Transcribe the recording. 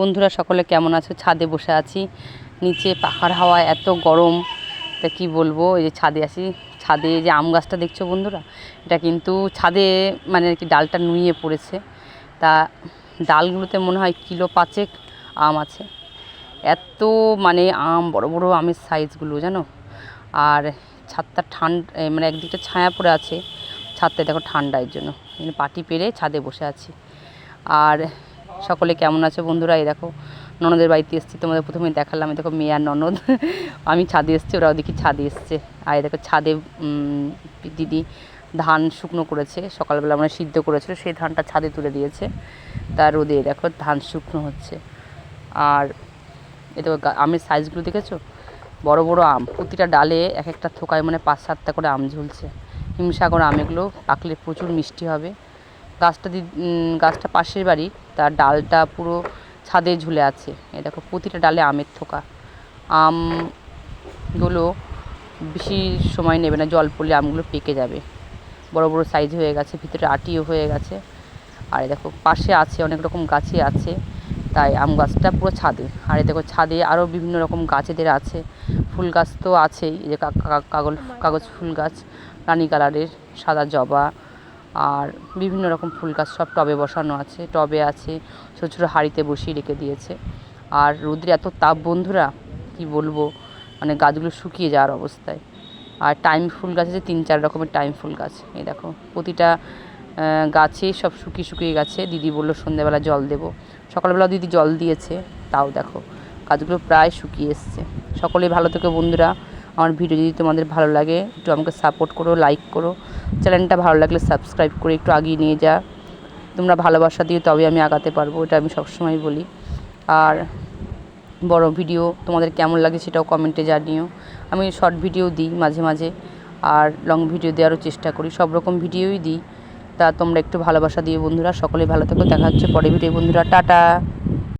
বন্ধুরা সকলে কেমন আছো? ছাদে বসে আছি। নিচে পাখার হাওয়া, এত গরম। তা কি বলব? এই যে ছাদে আসি ছাদে যে আম গাছটা দেখছ বন্ধুরা? এটা কিন্তু ছাদে মানে আর কি ডালটা নুয়ে পড়েছে। তা ডালগুলোতে মনে হয় কিলো পাঁচেক আম আছে। এত মানে আম, বড় বড় আমের সাইজগুলো জানো? আর ছাদটা ঠান্ডা মানে একদিকটা ছায়া পড়ে আছে। ছাদটা দেখো ঠান্ডা এর জন্য পাটি পেরে ছাদে বসে আছি। আর সকলে কেমন আছে বন্ধুরা? এই দেখো, ননদের বাড়িতে এসেছি, তোমাদের প্রথমে দেখালাম। এই দেখো, মেয়ে আর ননদ। আমি ছাদে এসেছি, ওরাও দেখি ছাদে এসছে। আর এই দেখো, ছাদে দিদি ধান শুকনো করেছে। সকালবেলা মানে সিদ্ধ করেছিল, সেই ধানটা ছাদে তুলে দিয়েছে। তার রোদে দেখো, ধান শুকনো হচ্ছে। আর এই দেখো আমের সাইজগুলো দেখেছ? বড় বড় আম। প্রতিটা ডালে এক একটা থোকায় মানে পাঁচ সাতটা করে আম ঝুলছে। হিমসাগর আম এগুলো পাকলে প্রচুর মিষ্টি হবে। গাছটা দি- গাছটা পাশের বাড়ি। তার ডালটা পুরো ছাদে ঝুলে আছে। এ দেখো, প্রতিটা ডালে আমের থোকা। আমগুলো বেশি সময় নেবে না, জল পড়লে আমগুলো পেকে যাবে। বড় বড় সাইজ হয়ে গেছে, ভিতরে আটিও হয়ে গেছে। আর দেখো, পাশে আছে, অনেক রকম গাছই আছে। তাই আম গাছটা পুরো ছাদে। আর এই দেখো, ছাদে আরও বিভিন্ন রকম গাছেদের আছে। ফুল গাছ তো আছেই। যে কাগজ কাগজ ফুল গাছ, রানী কালারের সাদা জবা আর বিভিন্ন রকম ফুল গাছ সব টবে বসানো আছে, টবে আছে, ছোটো ছোটো হাঁড়িতে বসিয়ে রেখে দিয়েছে। আর রোদ্রে এত তাপ, বন্ধুরা, কি বলব? মানে গাছগুলো শুকিয়ে যাওয়ার অবস্থায়। আর টাইম ফুল গাছ আছে, তিন চার রকমের টাইম ফুল গাছ। এই দেখো, প্রতিটা গাছে সব শুকিয়ে শুকিয়ে গেছে। দিদি বলল, সন্ধ্যেবেলা জল দেবো। সকালবেলা দিদি জল দিয়েছে, তাও দেখো, গাছগুলো প্রায় শুকিয়ে এসছে। সকলে ভালো থেকো, বন্ধুরা। আমার ভিডিও যদি তোমাদের ভালো লাগে, একটু আমাকে সাপোর্ট করো লাইক করো। চ্যানেলটা ভালো লাগলে সাবস্ক্রাইব করে একটু আগিয়ে নিয়ে যা। তোমরা ভালোবাসা দিয়ে তবে আমি আগাতে পারব, এটা আমি সবসময় বলি। আর বড় ভিডিও তোমাদের কেমন লাগে সেটাও কমেন্টে জানিও। আমি শর্ট ভিডিও দিই মাঝে মাঝে, আর লং ভিডিও দেওয়ারও চেষ্টা করি। সব রকম ভিডিওই দিই। তা তোমরা একটু ভালোবাসা দিয়ে বন্ধুরা, সকলে ভালো থেকো। দেখা হচ্ছে পরে ভিডিও বন্ধুরা, টাটা!